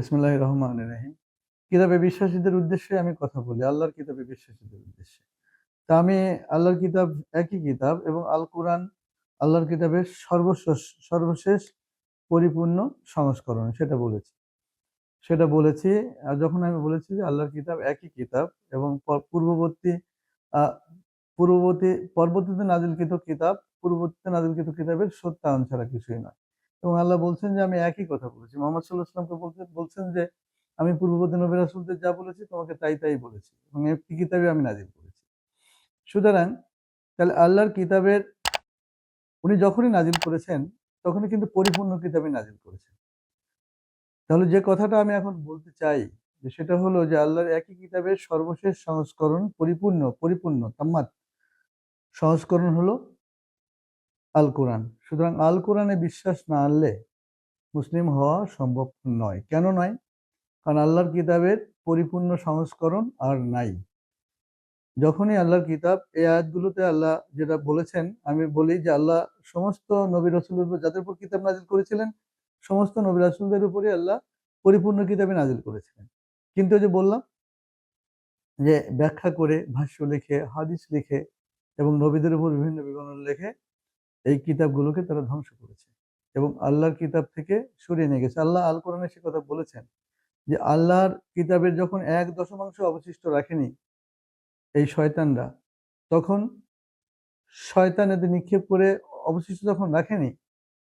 বিসমুল্লাহ রহমান রাহিম। কিতাবে বিশ্বাসীদের উদ্দেশ্যে আমি কথা বলি, আল্লাহর কিতাবে বিশ্বাসীদের উদ্দেশ্যে। তা আমি আল্লাহর কিতাব একই কিতাব এবং আল কোরআন আল্লাহর কিতাবের সর্বশেষ সর্বশেষ পরিপূর্ণ সংস্করণ, সেটা বলেছি। সেটা বলেছি, আর যখন আমি বলেছি যে আল্লাহর কিতাব একই কিতাব এবং পূর্ববর্তী পূর্ববর্তী, পরবর্তীতে নাজিলকৃত কিতাব, পূর্ববর্তীতে নাজিলকৃত কিতাবের সত্যায়ন ছাড়া কিছুই নয়। এবং আল্লাহ বলছেন যে, আমি একই কথা বলেছি। মোহাম্মদ সাল্লাহ বলছেন বলছেন যে, আমি পূর্ববর্তী নবী রাসূলদের যা বলেছি, তোমাকে তাই তাই বলেছি এবং একটি কিতাবে আমি নাজিল করেছি। সুতরাং তাহলে আল্লাহর কিতাবের, উনি যখনই নাজিল করেছেন, তখনই কিন্তু পরিপূর্ণ কিতাবে নাজিল করেছেন। তাহলে যে কথাটা আমি এখন বলতে চাই, যে সেটা হলো যে, আল্লাহর একই কিতাবের সর্বশেষ সংস্করণ পরিপূর্ণ পরিপূর্ণ, তাম্মাত। সংস্করণ হলো আল কোরআন সুতরাং আল কোরআনে বিশ্বাস না আনলে মুসলিম হওয়া সম্ভব নয়। কেন নয়? কারণ আল্লাহর কিতাবের পরিপূর্ণ সংস্করণ আর নাই। যখনই আল্লাহর কিতাব এই আয়াতগুলোতে আল্লাহ যেটা বলেছেন, আমি বলি যে আল্লাহ সমস্ত নবী রসুলের উপর, যাদের উপর কিতাব নাজিল করেছিলেন, সমস্ত নবী রাসূলদের উপরে আল্লাহ পরিপূর্ণ কিতাবে নাজিল করেছিলেন। কিন্তু যে বললাম যে ব্যাখ্যা করে, ভাষ্য লিখে, হাদিস লিখে এবং নবীদের উপর বিভিন্ন বিবরণ লিখে এই কিতাবগুলোকে তারা ধ্বংস করেছে। এবং আল্লাহর কিতাব থেকে সরিয়ে নিয়ে গেছে। আল্লাহ আল কোরআনে সে কথা বলেছেন যে, আল্লাহর কিতাবের যখন এক দশমাংশ অবশিষ্ট রাখেনি এই শয়তানরা, তখন শয়তান এদের নিক্ষেপ করে অবশিষ্ট যখন রাখেনি,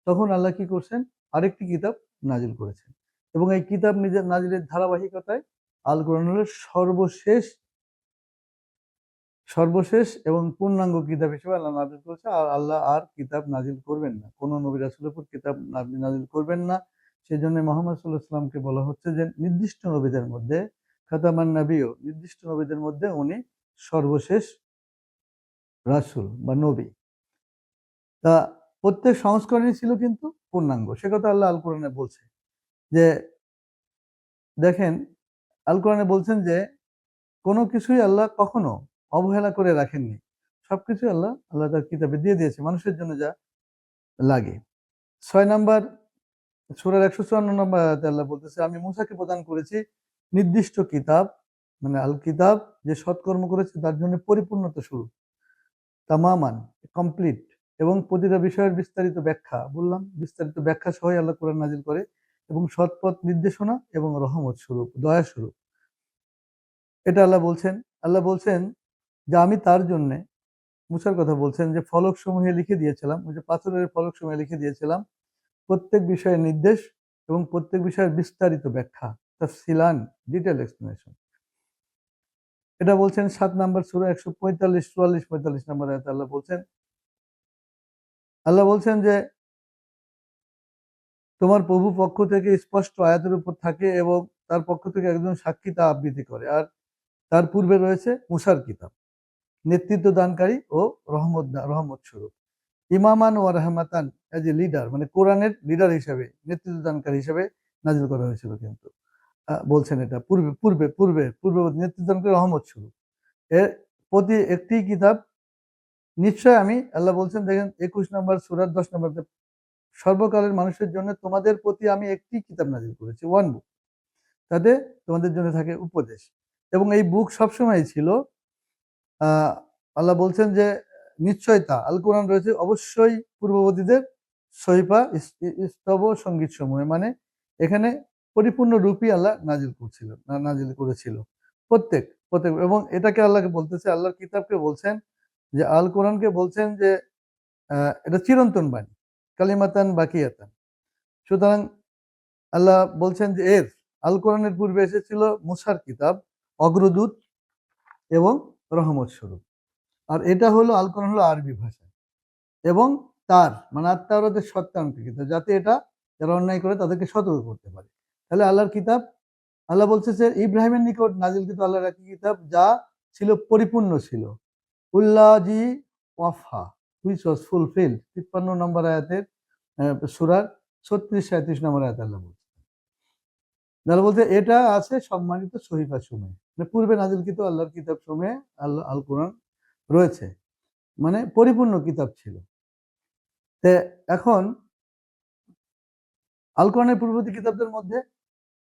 তখন আল্লাহ কি করছেন? আরেকটি কিতাব নাজিল করেছেন। এবং এই কিতাব নিজের নাজিলের ধারাবাহিকতায় আল কোরআন হলো সর্বশেষ সর্বশেষ এবং পূর্ণাঙ্গ কিতাব হিসেবে আল্লাহ নাজিল করেছে। আর আল্লাহ আর কিতাব নাজিল করবেন না। কোনো নবী রাসূলের উপর কিতাব নাজিল করবেন না। সেই জন্য মোহাম্মদ সাল্লাহ বলা হচ্ছে যে, নির্দিষ্ট নবীদের মধ্যে খাতামান নবীও নির্দিষ্ট নবীদের মধ্যে উনি সর্বশেষ রাসূল বা নবী। তা প্রত্যেক সংস্করণই ছিল কিন্তু পূর্ণাঙ্গ। সে কথা আল্লাহ আল কোরআনে বলছে যে, দেখেন আল কোরআনে বলছেন যে, কোনো কিছুই আল্লাহ কখনো অবহেলা করে রাখেননি। সবকিছু আল্লাহ আল্লাহ তার কিতাবে দিয়ে দিয়েছে, মানুষের জন্য যা লাগে। ছয় নাম্বার, সুরার একশো চুয়ান্ন নম্বর আল্লাহ বলতেছে, আমি মুসাকে প্রদান করেছি নির্দিষ্ট কিতাব মানে আল কিতাব যে সৎকর্ম করেছে, তার জন্য পরিপূর্ণতা শুরু তামামান কমপ্লিট এবং প্রতিটা বিষয়ের বিস্তারিত ব্যাখ্যা। বললাম, বিস্তারিত ব্যাখ্যা সহ আল্লাহ কোরআন নাজিল করে এবং সৎপথ নির্দেশনা এবং রহমত স্বরূপ, দয়া স্বরূপ। এটা আল্লাহ বলছেন আল্লাহ বলছেন যে আমি তার জন্য মুসার কথা বলছেন যে ফলক সমূহে লিখে দিয়েছিলাম, ওই যে পাথরের ফলক সমূহে লিখে দিয়েছিলাম, প্রত্যেক বিষয়ের নির্দেশ এবং প্রত্যেক বিষয়ের বিস্তারিত ব্যাখ্যা সিলান ডিটেল এক্সপ্লেনেশন এটা বলছেন সাত নাম্বার সুরা একশো পঁয়তাল্লিশ, চুয়াল্লিশ, পঁয়তাল্লিশ নাম্বার আয়াতে আল্লাহ বলছেন আল্লাহ বলছেন যে তোমার প্রভু পক্ষ থেকে স্পষ্ট আয়াতের উপর থাকে এবং তার পক্ষ থেকে একজন সাক্ষী তা আবৃত্তি করে। আর তার পূর্বে রয়েছে মুসার কিতাব। নেতৃত্ব দানকারী ও রহমত রহমত স্বরূপ। ইমামান ও রহমাতান এজ এ লিডার মানে কোরআনের লিডার হিসাবে, নেতৃত্ব দানকারী হিসাবে নাজিল করা হয়েছিল কিন্তু। বলছেন এটা পূর্বে পূর্বে পূর্বে পূর্বে নেতৃত্ব দানকারী রহমত স্বরূপ। এর প্রতি একটি কিতাব নিশ্চয় আমি, আল্লাহ বলছেন, দেখেন একুশ নম্বর সুরাত দশ নম্বর সর্বকালের মানুষের জন্য তোমাদের প্রতি আমি একটি কিতাব নাজিল করেছি ওয়ান বুক তাতে তোমাদের জন্য থাকে উপদেশ। এবং এই বুক সবসময় ছিল আল্লাহ বলছেন যে, নিশ্চয় তা। আল কোরআন রয়েছে অবশ্যই পূর্ববর্তীদের সহিপা স্তব সংগীত সমূহে মানে এখানে পরিপূর্ণ রূপই আল্লাহ নাজিল করছিল নাজিল করেছিল। প্রত্যেক প্রত্যেক, এবং এটাকে আল্লাহকে বলতেছে, আল্লাহর কিতাবকে বলছেন যে, আল কোরআনকে বলছেন যে এটা চিরন্তন বাণী, কালিমাতান বাকিয়াতান। সুতরাং আল্লাহ বলছেন যে, এর, আল কোরআনের পূর্বে এসেছিল মুসার কিতাব, অগ্রদূত এবং রহমত স্বরূপ। আর এটা হলো, আল কোরআন হলো আরবি ভাষা। এবং তার মানে আত্মাওরাদের সত্যান্ত কিতাব যাতে এটা যারা অন্যায় করে তাদেরকে সতর্ক করতে পারে। তাহলে আল্লাহর কিতাব, আল্লাহ বলছে যে, ইব্রাহিমের নিকট নাজিল কিন্তু আল্লাহর একটি কিতাব যা ছিল পরিপূর্ণ ছিল। উল্লাজি ওয়াফা হুইচ ওয়াজ ফুলফিল তিপ্পান্ন নম্বর আয়াতের সুরার ছত্রিশ সাঁত্রিশ নম্বর আয়াত আল্লাহ বলছে বলতে এটা আছে সম্মানিত সহিফা সময়ে। মানে পূর্বে নাজিলকৃত আল্লাহর কিতাব সময়ে আল্লাহ আল কোরআন রয়েছে। মানে পরিপূর্ণ কিতাব ছিল। এখন আল কোরআনের পূর্ববর্তী কিতাবদের মধ্যে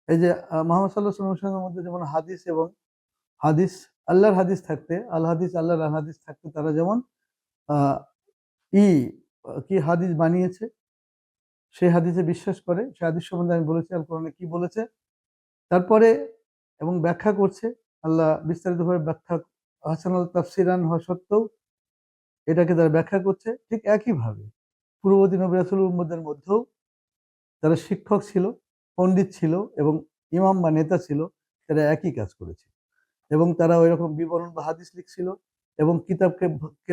এই যে মোহাম্মদ সাল্লাহ সাল্লামের মধ্যে যেমন হাদিস এবং হাদিস, আল্লাহর হাদিস থাকতে, আল হাদিস, আল্লাহর আল হাদিস থাকতে তারা যেমন ই, কি হাদিস বানিয়েছে সেই হাদিসে বিশ্বাস করে, সে হাদিস সম্বন্ধে আমি বলেছি, আল কোরআনে কি বলেছে তারপরে এবং ব্যাখ্যা করছে, আল্লাহ বিস্তারিতভাবে ব্যাখ্যা, হাসান আল তাফসিরান হওয়া সত্ত্বেও এটাকে তারা ব্যাখ্যা করছে ঠিক একইভাবে। পূর্ববর্তী নবী রাসুল উম্মদের মধ্যেও তারা শিক্ষক ছিল, পণ্ডিত ছিল এবং ইমাম বা নেতা ছিল, তারা একই কাজ করেছে। এবং তারা ওই রকম বিবরণ বা হাদিস লিখছিল এবং কিতাবকে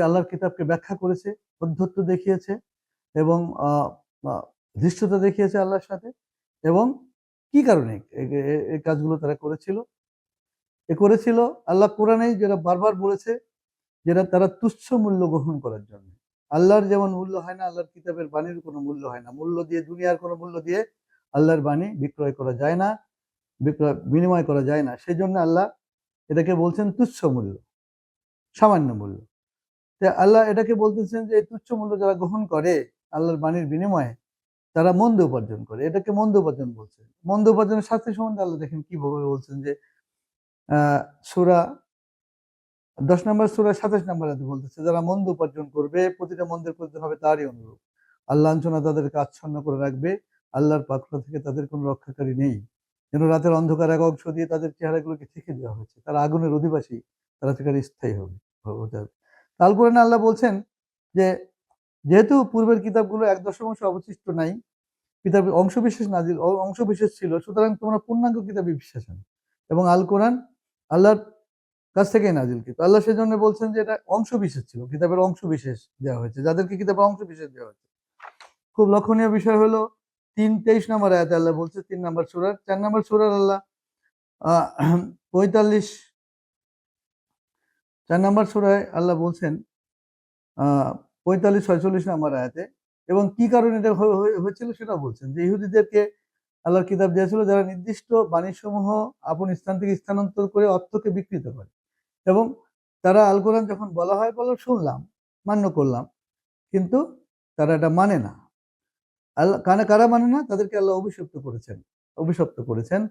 আল্লাহর কিতাবকে ব্যাখ্যা করেছে অধ্যত্ব দেখিয়েছে এবং ধৃষ্টতা দেখিয়েছে আল্লাহর সাথে এবং কি কারণে এই কাজগুলো তারা করেছিল? এ করেছিল আল্লাহ কোরআনেই যেটা বারবার বলেছে যেটা তারা তুচ্ছ মূল্য গ্রহণ করার জন্য। আল্লাহর যেমন মূল্য হয় না, আল্লাহর কিতাবের বাণীর কোনো মূল্য হয় না। মূল্য দিয়ে দুনিয়ার কোনো মূল্য দিয়ে আল্লাহর বাণী বিক্রয় করা যায় না, বিক্রয়, বিনিময় করা যায় না। সেই জন্য আল্লাহ এটাকে বলছেন তুচ্ছ মূল্য, সামান্য মূল্য। আল্লাহ এটাকে বলতেছেন যে এই তুচ্ছ মূল্য যারা গ্রহণ করে, আল্লাহর বাণীর বিনিময়ে তারা মন্দ উপার্জন করে। এটাকে মন্দ উপার্জন বলছে। মন্দ উপার্জনের শাস্তি সম্বন্ধে আল্লাহ দেখেন কীভাবে বলছেন যে সুরা দশ নম্বর, সুরা সাতাশ নম্বর বলতেছে, যারা মন্দ উপার্জন করবে, প্রতিটা মন্দের প্রতিদিন হবে তারই অনুরূপ। আল্লাহ লাঞ্ছনা তাদেরকে আচ্ছন্ন করে রাখবে। আল্লাহর পাকড়া থেকে তাদের কোনো রক্ষাকারী নেই। যেন রাতের অন্ধকার এক অংশ দিয়ে তাদের চেহারাগুলোকে থেকে দেওয়া হয়েছে। তারা আগুনের অধিবাসী, তারা সেখানে স্থায়ী হবে হতে হবে আল্লাহ বলছেন যে যেহেতু পূর্বের কিতাবগুলো এক দশমাংশ অবশিষ্ট নাই, কিতাবের অংশ বিশেষ নাজিল, অ- অংশ ছিল, সুতরাং তোমরা পূর্ণাঙ্গ কিতাবে বিশ্বাস আনো এবং আল কোরআন আল্লাহর কাছ থেকেই নাজিল কিন্তু আল্লাহ সেজন্য বলছেন যে এটা অংশবিশেষ ছিল, কিতাবের অংশবিশেষ দেওয়া হয়েছে, যাদেরকে কিতাবের অংশ বিশেষ দেওয়া হয়েছে। খুব লক্ষণীয় বিষয় হলো, তিন তেইশ নম্বর আয়াতে আল্লাহ বলছে, তিন নম্বর সুরার চার নম্বর সুরার আল্লাহ পঁয়তাল্লিশ, চার নম্বর সুরায় আল্লাহ বলছেন পঁয়তাল্লিশ, ছয়চল্লিশ নম্বর আয়াতে। এবং কি কারণে এটা হয়ে- হয়ে- হয়েছিল সেটা বলছেন যে ইহুদিদেরকে আল্লাহর কিতাব দিয়েছিল যারা নির্দিষ্ট বাণীসমূহ আপন স্থান থেকে স্থানান্তর করে অর্থকে বিকৃত করে। এবং তারা আল কোরআন যখন বলা হয় বলো, শুনলাম, মান্য করলাম, কিন্তু তারা এটা মানে না। আল্লাহ কানে কারা মানে না? তাদেরকে আল্লাহ অভিশপ্ত করেছেন অভিশপ্ত করেছেন।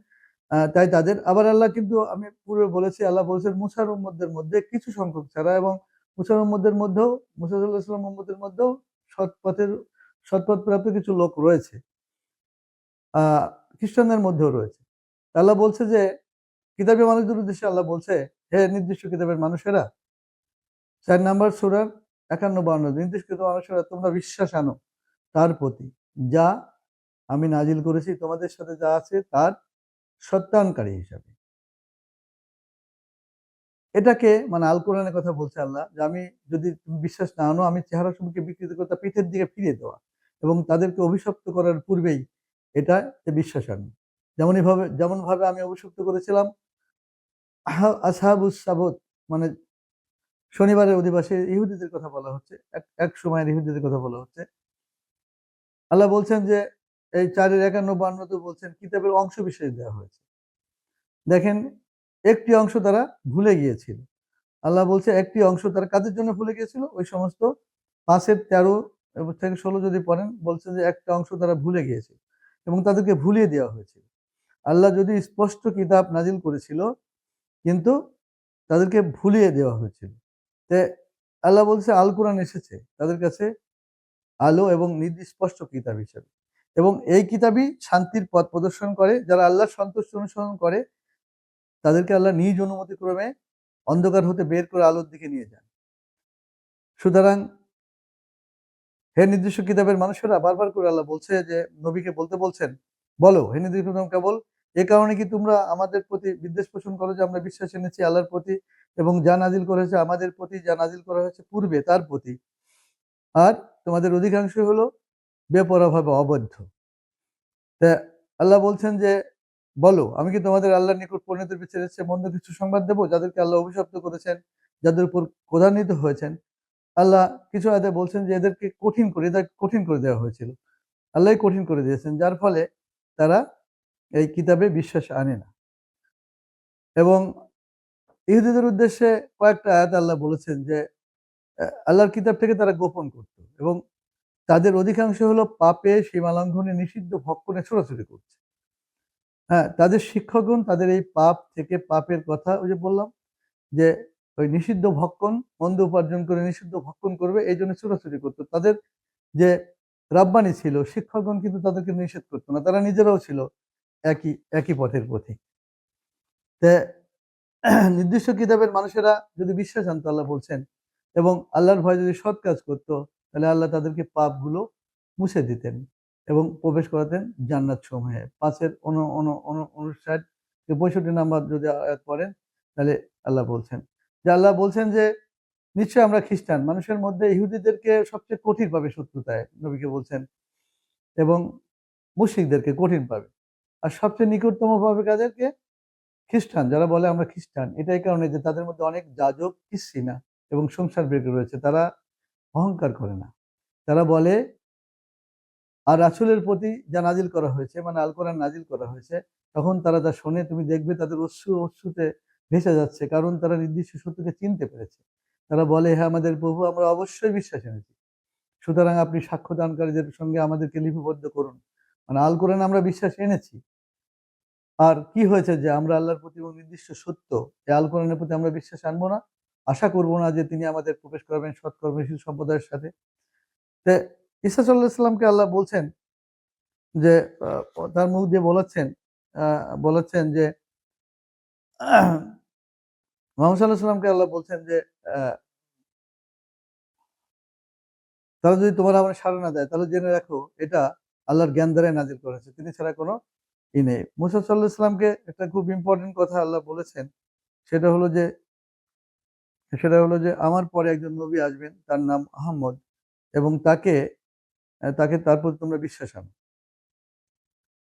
তাই তাদের, আবার আল্লাহ কিন্তু আমি পূর্বে বলেছি, আল্লাহ বলছেন, মুসার উম্মদের মধ্যে কিছু সংখ্যক ছাড়া এবং মুসার উম্মদের মধ্যেও, মুসা সাল্লাহাম উম্মদের মধ্যেও সৎপথের সৎপথ প্রাপ্ত কিছু লোক রয়েছে। খ্রিস্টানদের মধ্যেও রয়েছে। আল্লাহ বলছে যে কিতাবের মানুষদের উদ্দেশ্যে আল্লাহ বলছে, হে নির্দিষ্ট কিতাবের মানুষেরা, চার নাম্বার সুরার একান্ন বান্ন নির্দিষ্ট মানুষেরা, তোমরা বিশ্বাস আনো তার প্রতি। যা আমি নাজিল করেছি, তোমাদের সাথে যা আছে তার সত্যায়নকারী হিসাবে। এটাকে মানে আল কোরআনের কথা বলছে আল্লাহ যে আমি যদি তুমি বিশ্বাস না আনো, আমি চেহারা সম্পর্কে বিকৃত করে তার পিঠের দিকে ফিরিয়ে দেওয়া। এবং তাদেরকে অভিশপ্ত করার পূর্বেই এটা বিশ্বাস আনো। যেমন ভাবে যেমন ভাবে আমি অভিশপ্ত করেছিলাম, আহা- আসহাবুস সাবত মানে শনিবারের অধিবাসী ইহুদিদের কথা বলা হচ্ছে, এক এক সময়ের ইহুদিদের কথা বলা হচ্ছে। আল্লাহ বলছেন যে, এই চারের একান্ন বান্নতে বলছেন, কিতাবের অংশ বিশেষ দেওয়া হয়েছে। দেখেন একটি অংশ তারা ভুলে গিয়েছিল। আল্লাহ বলছে, একটি অংশ তারা কাদের জন্য ভুলে গিয়েছিল? ওই সমস্ত পাঁচের তেরো থেকে ষোলো যদি পড়েন, বলছে যে একটা অংশ তারা ভুলে গিয়েছিল এবং তাদেরকে ভুলিয়ে দেওয়া হয়েছিল আল্লাহ যদি স্পষ্ট কিতাব নাজিল করেছিল, কিন্তু তাদেরকে ভুলিয়ে দেওয়া হয়েছিল। তে আল্লাহ বলছে, আল কোরআন এসেছে তাদের কাছে আলো এবং নির্দিষ্ট কিতাব হিসেবে। এবং এই কিতাবই শান্তির পথ প্রদর্শন করে, যারা আল্লাহর সন্তুষ্ট অনুসরণ করে তাদেরকে আল্লাহ নিজ অনুমতি ক্রমে অন্ধকার হতে বের করে আলোর দিকে নিয়ে যান। সুতরাং হে নির্দিষ্ট কিতাবের মানুষেরা, বারবার করে আল্লাহ বলছে যে, নবীকে বলতে বলছেন, বলো, হে নির্দিষ্ট কেবল, এ কারণে কি তোমরা আমাদের প্রতি বিদ্বেষ পোষণ করো যে, আমরা বিশ্বাস এনেছি আল্লাহর প্রতি এবং যা নাজিল করেছে আমাদের প্রতি, যা নাজিল করা হয়েছে পূর্বে তার প্রতি? আর তোমাদের অধিকাংশ হলো বেপরাভাবে অবৈধ। তা আল্লাহ বলছেন যে বলো, আমি কি তোমাদের আল্লাহর নিকট পরিণত বিচারেছে মন্দ কিছু সংবাদ দেবো, যাদেরকে আল্লাহ অভিশপ্ত করেছেন, যাদের উপর ক্রোধান্বিত হয়েছেন? আল্লাহ কিছু আয়াতে বলছেন যে এদেরকে কঠিন করে, এদের কঠিন করে দেওয়া হয়েছিল। আল্লাহ কঠিন করে দিয়েছেন, যার ফলে তারা এই কিতাবে বিশ্বাস আনে না। এবং ইহুদিদের উদ্দেশ্যে কয়েকটা আয়াত আল্লাহ বলেছেন যে আল্লাহর কিতাব থেকে তারা গোপন করত এবং তাদের অধিকাংশ হলো পাপে সীমালঙ্ঘনে নিষিদ্ধ ভক্ষণে ছোড়াছুড়ি করছে। হ্যাঁ তাদের শিক্ষকগণ, তাদের এই পাপ থেকে পাপের কথা ওই যে বললাম, যে ওই নিষিদ্ধ ভক্ষণ, মন্দ উপার্জন করে নিষিদ্ধ ভক্ষণ করবে, এই জন্য ছোটাছুটি করতো। তাদের যে রাব্বানি ছিল, শিক্ষকগণ কিন্তু তাদেরকে নিষেধ করতো না, তারা নিজেরাও ছিল একই একই পথের পথে। তে নির্দিষ্ট কিতাবের মানুষেরা যদি বিশ্বাস আনতো, আল্লাহ বলছেন, এবং আল্লাহর ভয় যদি সৎ কাজ করতো, তাহলে আল্লাহ তাদেরকে পাপগুলো মুছে দিতেন। এবং প্রবেশ করাতেন জান্নাত সমূহে। পাঁচের উনষাট পঁয়ষট্টি নাম্বার যদি আয়াত পড়েন, তাহলে আল্লাহ বলছেন। যে আল্লাহ বলছেন যে নিশ্চয় আমরা খ্রিস্টান, মানুষের মধ্যে ইহুদিদেরকে সবচেয়ে কঠিন পাবে শত্রুতায়, নবীকে বলছেন, এবং মুশরিকদেরকে কঠিন পাবে আর সবচেয়ে নিকটতম পাবে কাদেরকে? খ্রিস্টান, যারা বলে আমরা খ্রিস্টান। এটাই কারণে যে তাদের মধ্যে অনেক যাজক কিসিনা এবং সংসার বেগে রয়েছে, তারা অহংকার করে না। তারা বলে আর রাসুলের প্রতি যা নাজিল করা হয়েছে মানে আল কোরআন নাজিল করা হয়েছে, তখন তারা তা শোনে তুমি দেখবে তাদের অশ্রু অশ্রুতে ভেসে যাচ্ছে, কারণ তারা নির্দিষ্ট সত্যকে চিনতে পেরেছে। তারা বলে হ্যাঁ আমাদের প্রভু, আমরা অবশ্যই বিশ্বাস এনেছি সুতরাং আপনি সাক্ষ্য দানকারীদের সঙ্গে আমাদেরকে লিপিবদ্ধ করুন। মানে আল কোরআন আমরা বিশ্বাস এনেছি। আর কি হয়েছে যে আমরা আল্লাহর প্রতি এবং নির্দিষ্ট সত্য এই আল কোরআনের প্রতি আমরা বিশ্বাস আনব না? আশা করব না যে তিনি আমাদের প্রবেশ করবেন সৎকর্মশীল সম্প্রদায়ের সাথে। তে ঈসা সাল্লাহ সাল্লামকে আল্লাহ বলছেন যে তার মুখ দিয়ে বলেছেন বলেছেন যে, মোহাম্মদ সাল্লাহ আল্লাহ বলছেন যে তারা যদি তোমার আমার সাড়া না দেয়, তাহলে জেনে রাখো এটা আল্লাহর জ্ঞান দ্বারাই নাজির করেছে তিনি ছাড়া কোনো ই নেই। মুসা সাল্লাহ সাল্লামকে একটা খুব ইম্পর্টেন্ট কথা আল্লাহ বলেছেন, সেটা হলো যে, সেটা হলো যে, আমার পরে একজন নবী আসবেন, তার নাম আহমদ এবং তাকে তাকে তারপর তোমরা বিশ্বাস আনো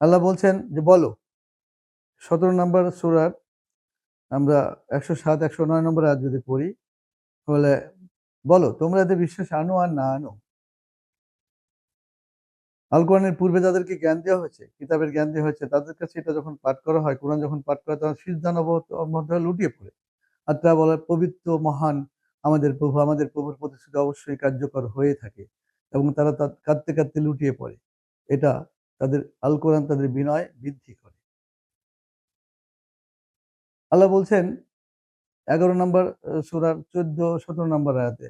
আল্লাহ বলছেন যে, বলো, সতেরো নম্বর সুরার আমরা একশো সাত, একশো নয় নম্বর আজ যদি পড়ি, তাহলে বলো, তোমরা এতে বিশ্বাস আনো আর না আনো? আল কোরআনের পূর্বে যাদেরকে জ্ঞান দেওয়া হয়েছে, কিতাবের জ্ঞান দেওয়া হয়েছে, তাদের কাছে এটা যখন পাঠ করা হয়, কোরআন যখন পাঠ করা তখন সিদ্ধান মধ্যে লুটিয়ে পড়ে। আর তা বলে পবিত্র, মহান আমাদের প্রভু, আমাদের প্রভুর প্রতিশ্রুতি অবশ্যই কার্যকর হয়ে থাকে। এবং তারা তা কাঁদতে কাঁদতে লুটিয়ে পড়ে। এটা তাদের, আল কোরআন তাদের বিনয় বৃদ্ধি করে। আল্লাহ বলছেন, এগারো নম্বর সুরার চোদ্দ, সতেরো নম্বর আয়াতে,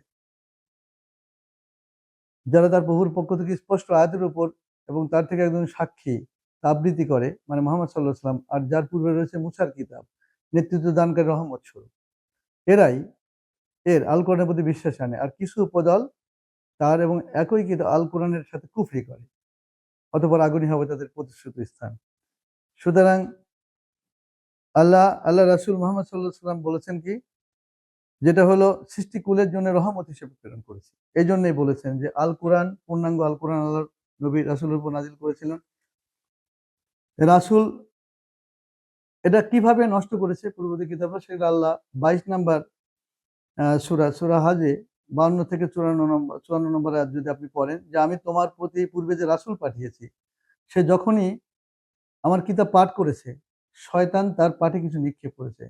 যারা তার প্রভুর পক্ষ থেকে স্পষ্ট আয়াতের উপর এবং তার থেকে একজন সাক্ষী আবৃত্তি করে মানে মোহাম্মদ সাল্লাহ সাল্লাম আর যার পূর্বে রয়েছে মুসার কিতাব, নেতৃত্ব দানকারী রহমত স্বরূপ। এরাই এর আল কোরআনের প্রতি বিশ্বাস আনে। আর কিছু উপদল তার এবং একই কিন্তু আল কোরআনের সাথে কুফরি করে, অতপর আগুনই হবে তাদের প্রতিশ্রুত স্থান। সুতরাং আল্লাহ আল্লাহ রাসুল মোহাম্মদ সাল্লাহ সাল্লাম বলেছেন কি? যেটা হলো সৃষ্টিকুলের জন্য রহমত হিসেবে প্রেরণ করেছে। এই জন্যই বলেছেন যে আল কোরআন, পূর্ণাঙ্গ আল কোরআন আল্লাহ নবী রাসুলের উপর নাজিল করেছিলেন। রাসুল এটা কীভাবে নষ্ট করেছে? পূর্ববর্তী কিতাবে সেটা আল্লাহ বাইশ নাম্বার সুরা সুরা হাজে বাউন্ন থেকে চুরান্ন নম্বর, চুয়ান্ন নম্বর আয়াত যদি আপনি পড়েন, যে আমি তোমার প্রতি পূর্বে যে রাসুল পাঠিয়েছি, সে যখনই আমার কিতাব পাঠ করেছে, শয়তান তার পাঠে কিছু নিক্ষেপ করেছে।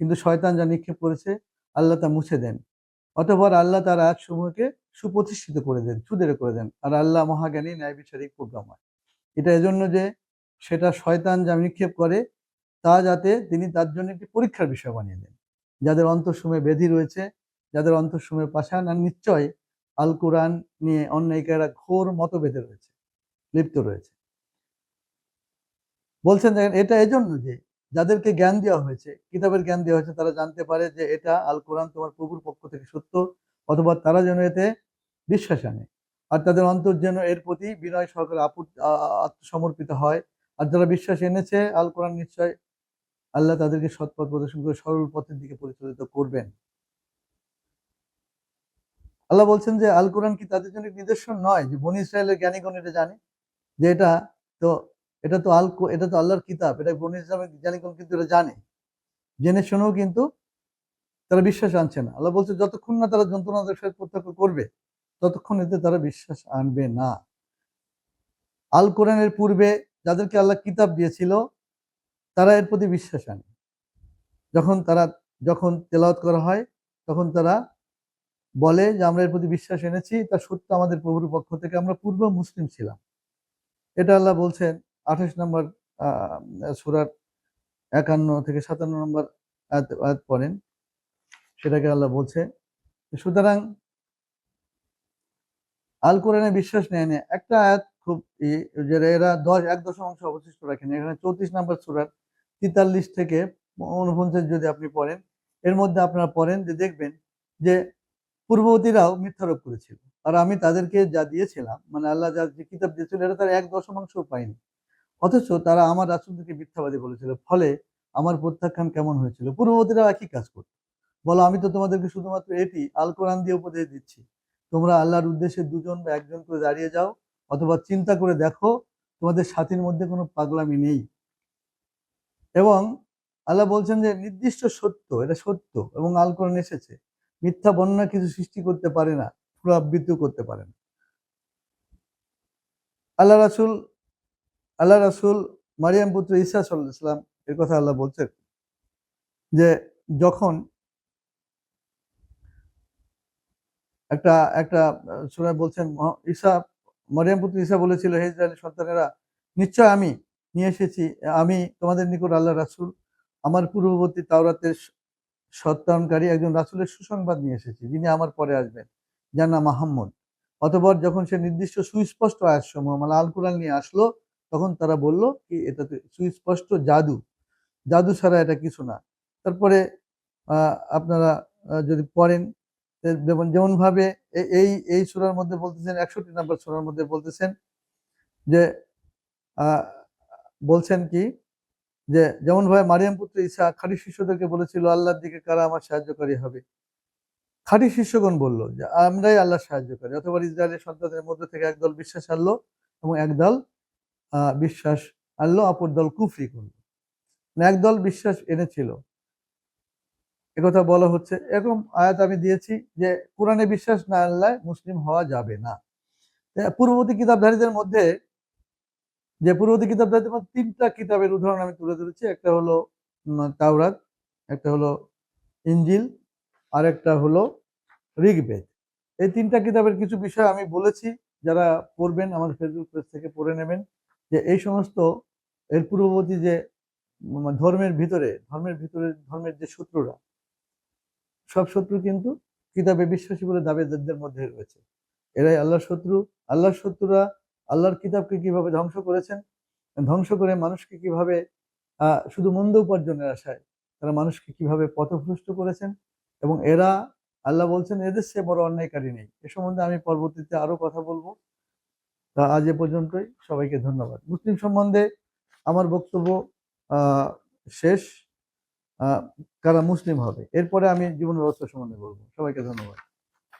কিন্তু শয়তান যা নিক্ষেপ করেছে, আল্লাহ তা মুছে দেন। অতঃপর আল্লাহ তার আয়াতসমূহকে সুপ্রতিষ্ঠিত করে দেন সুদের করে দেন। আর আল্লাহ মহাজ্ঞানী ন্যায় বিচারিক প্রোগ্রামার এটা এজন্য যে সেটা শয়তান যা নিক্ষেপ করে, তা যাতে তিনি তার জন্য একটি পরীক্ষার বিষয় বানিয়ে দেন। যাদের অন্তঃসময়ে বেধি রয়েছে যাদের অন্তঃসময়ে পাশান আর নিশ্চয় আল কোরআন নিয়ে অন্যায়িকারা ঘোর মতভেদে রয়েছে, লিপ্ত রয়েছে। বলছেন দেখেন এটা এজন্য যে যাদেরকে জ্ঞান দেওয়া হয়েছে, কিতাবের জ্ঞান দেওয়া হয়েছে, তারা জানতে পারে যে এটা আল কোরআন তোমার প্রভুর পক্ষ থেকে সত্য, অথবা তারা যেন এতে বিশ্বাস আনে। আর তাদের অন্তর যেন এর প্রতি বিনয় সহকারে আত্মসমর্পিত হয়। আর যারা বিশ্বাস এনেছে আল কোরআন নিশ্চয় আল্লাহ তাদেরকে সৎপথ প্রদর্শন করে সরল পথের দিকে পরিচালিত করবেন। আল্লাহ বলছেন যে আল কোরআন কি তাদের জন্য নিদর্শন? নয়। যে বনি ইসরায়েলের জ্ঞানীগণ এটা জানে। যে এটা তো এটা তো আল এটা তো আল্লাহর কিতাব। এটা বনি ইসলামের জ্ঞানীগণ কিন্তু এটা জানে। জেনে শুনেও কিন্তু তারা বিশ্বাস আনছে না। আল্লাহ বলছে, যতক্ষণ না তারা যন্ত্রণাদের সাথে প্রত্যক্ষ করবে, ততক্ষণ এতে তারা বিশ্বাস আনবে না। আল কোরআনের পূর্বে যাদেরকে আল্লাহ কিতাব দিয়েছিল, তারা এর প্রতি বিশ্বাস আনে। যখন তারা, যখন তেলাওয়াত করা হয়, তখন তারা বলে যে, আমরা এর প্রতি বিশ্বাস এনেছি, তা সত্য আমাদের প্রভুর পক্ষ থেকে আমরা পূর্ব মুসলিম ছিলাম। এটা আল্লাহ বলছেন আঠাশ নম্বর সুরার একান্ন থেকে সাতান্ন নম্বর পড়েন। সেটাকে আল্লাহ বলছে সুতরাং আল কোরআনে বিশ্বাস নেয় না একটা আয়াত খুব এরা দশ, এক দশমাংশ অবশিষ্ট রাখেন। এখানে চৌত্রিশ নম্বর সুরার তেতাল্লিশ থেকে উনপঞ্চাশ যদি আপনি পড়েন, এর মধ্যে আপনারা পড়েন যে, দেখবেন যে পূর্ববর্তীরাও মিথ্যারোপ করেছিল। আর আমি তাদেরকে যা দিয়েছিলাম মানে আল্লাহ যা যে কিতাব দিয়েছিল, এটা তার এক দশমাংশ পায়নি। অথচ তারা আমার রাসুলদেরকে মিথ্যাবাদী বলেছিল, ফলে আমার প্রত্যাখ্যান কেমন হয়েছিল? পূর্ববর্তীরাও একই কাজ করত। বলো, আমি তো তোমাদেরকে শুধুমাত্র এটি আল কোরআন দিয়ে উপদেশ দিচ্ছি। তোমরা আল্লাহর উদ্দেশ্যে দুজন বা একজন করে দাঁড়িয়ে যাও, অথবা চিন্তা করে দেখো, তোমাদের সাথীর মধ্যে কোনো পাগলামি নেই। এবং আল্লাহ বলছেন যে, নির্দিষ্ট সত্য, এটা সত্য এবং আল কোরআন এসেছে। মিথ্যা বর্ণনা কিছু সৃষ্টি করতে পারে না পুনরাবৃত্তি করতে পারে না। আল্লাহ রাসুল আল্লাহ রাসুল মারিয়াম পুত্র ঈসা সাল্লাহ ইসলাম এর কথা আল্লাহ বলছেন যে যখন একটা একটা সুরায় বলছেন ঈশা মারিয়াম পুত্র ঈসা বলেছিল, হে ইসরায়েলের সন্তানেরা, নিশ্চয় আমি নিয়ে এসেছি, আমি তোমাদের নিকট আল্লাহ রাসুল, আমার পূর্ববর্তী তাওরাতের সত্যায়নকারী একজন রাসুলের সুসংবাদ নিয়ে এসেছি, যিনি আমার পরে আসবেন। যার নাম আহম্মদ অতপর যখন সে নির্দিষ্ট সুস্পষ্ট আয়াতসমূহ মানে আল কোরআন নিয়ে আসলো, তখন তারা বলল কি, এটাতে সুস্পষ্ট জাদু। জাদু ছাড়া এটা কিছু না। তারপরে আপনারা যদি পড়েন যেমন যেমন ভাবে এই এই সুরার মধ্যে বলতেছেন, একষট্টি নাম্বার সুরার মধ্যে বলতেছেন যে বলছেন কি যে যেমন ভাবে মারিয়াম পুত্র ঈসা খাঁটি শিষ্যদেরকে বলেছিল, আল্লাহর দিকে কারা আমার সাহায্যকারী হবে? খাঁটি শিষ্যগণ বলল যে, আমরাই আল্লাহর সাহায্যকারী। অথবা ইসরায়েলের সন্তানদের মধ্যে থেকে একদল বিশ্বাস আনলো এবং একদল বিশ্বাস আনলো, অপর দল কুফরি করল। মানে একদল বিশ্বাস এনেছিল। একথা বলা হচ্ছে। এরকম আয়াত আমি দিয়েছি যে, কোরআনে বিশ্বাস না আনলে মুসলিম হওয়া যাবে না। পূর্ববর্তী কিতাবধারীদের মধ্যে যে পূর্ববর্তী কিতাবধারীদের মধ্যে তিনটা কিতাবের উদাহরণ আমি তুলে ধরেছি। একটা হলো তাওরাত, একটা হলো ইঞ্জিল আর একটা হলো ঋগ্বেদ। এই তিনটা কিতাবের কিছু বিষয় আমি বলেছি, যারা পড়বেন আমার ফেসবুক পেজ থেকে পড়ে নেবেন, যে এই সমস্ত, এর পূর্ববর্তী যে ধর্মের ভিতরে ধর্মের ভিতরে, ধর্মের যে শত্রুরা, সব শত্রু কিন্তু কিতাবে বিশ্বাসী বলে দাবিদারদের মধ্যে রয়েছে। এরাই আল্লাহর শত্রু। আল্লাহর শত্রুরা আল্লাহর কিতাবকে কীভাবে ধ্বংস করেছেন, ধ্বংস করে মানুষকে কীভাবে শুধু মন্দ উপার্জনের আশায় তারা মানুষকে কীভাবে পথভ্রষ্ট করেছেন এবং এরা, আল্লাহ বলছেন, এদের সে বড় অন্যায়কারী নেই। এ সম্বন্ধে আমি পরবর্তীতে আরও কথা বলব। তা আজ এ পর্যন্তই। সবাইকে ধন্যবাদ। মুসলিম সম্বন্ধে আমার বক্তব্য শেষ। কারা মুসলিম হবে? এরপরে আমি জীবন ব্যবস্থা সম্বন্ধে বলব। সবাইকে ধন্যবাদ।